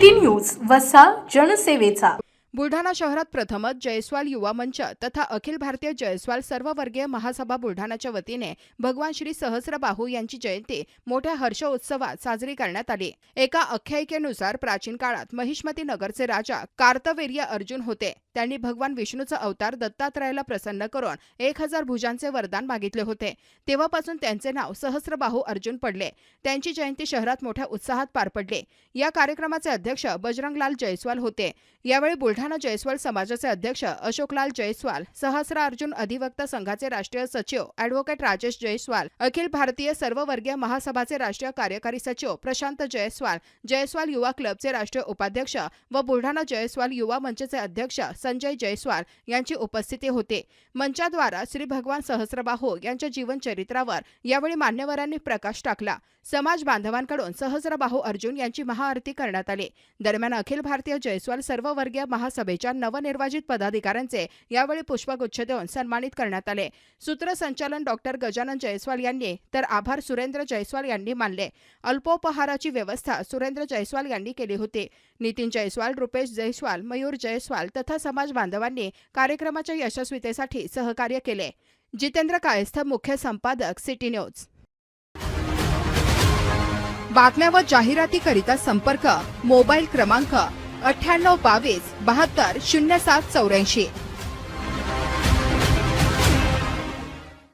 News वसा जनसेवेचा. बुलढाणा शहरात प्रथमच जयस्वाल युवा मंच तथा अखिल भारतीय जयस्वाल सर्ववर्गीय महासभा बुलढाणाच्या वतीने भगवान श्री सहस्रबाहू यांची जयंती मोठ्या हर्षोत्सवात साजरी करण्यात आली. एका आख्यायिकेनुसार प्राचीन काळात महिष्मती नगरचे राजा कार्तवीर्य अर्जुन होते. त्यांनी भगवान विष्णूचा अवतार दत्तात्रयाला प्रसन्न करून एक हजार भुजांचे वरदान मागितले होते. तेव्हापासून त्यांचे नाव सहस्रबाहू अर्जुन पडले. त्यांची जयंती शहरात मोठ्या उत्साहात पार पडले. या कार्यक्रमाचे अध्यक्ष बजरंगलाल जयस्वाल होते. यावेळी बुलढाणा जयस्वाल समाजाचे अध्यक्ष अशोकलाल जयस्वाल सहस्र अर्जुन अधिवक्ता संघाचे राष्ट्रीय सचिव अॅडव्होकेट राजेश जयस्वाल अखिल भारतीय सर्ववर्गीय महासभाचे राष्ट्रीय कार्यकारी सचिव प्रशांत जयस्वाल जयस्वाल युवा क्लबचे राष्ट्रीय उपाध्यक्ष व बुलढाणा जयस्वाल युवा मंचचे अध्यक्ष संजय जयस्वाल यांची उपस्थिती होती. मंचाद्वारा श्री भगवान सहस्रबाहू यांच्या जीवनचरित्रावर यावेळी मान्यवरांनी प्रकाश टाकला. समाज बांधवांकडून सहस्रबाहू अर्जुन यांची महाआरती करण्यात आली. दरम्यान अखिल भारतीय जयस्वाल सर्ववर्गीय महासभेच्या नवनिर्वाचित पदाधिकाऱ्यांचे यावेळी पुष्पगुच्छ देऊन सन्मानित करण्यात आले. सूत्रसंचालन डॉक्टर गजानन जयस्वाल यांनी तर आभार सुरेंद्र जयस्वाल यांनी मानले. अल्पोपहाराची व्यवस्था सुरेंद्र जयस्वाल यांनी केली होती. नितीन जयस्वाल रुपेश जयस्वाल मयूर जयस्वाल तथा समाज बांधवांनी कार्यक्रमाच्या यशस्वीतेसाठी सहकार्य केले. जितेंद्र कायस्थ मुख्य संपादक सिटी न्यूज. बातम्या व जाहिरातीकरिता संपर्क मोबाईल क्रमांक अठ्ठ्याण्णव बावीस बहात्तर शून्य सात चौऱ्याऐंशी.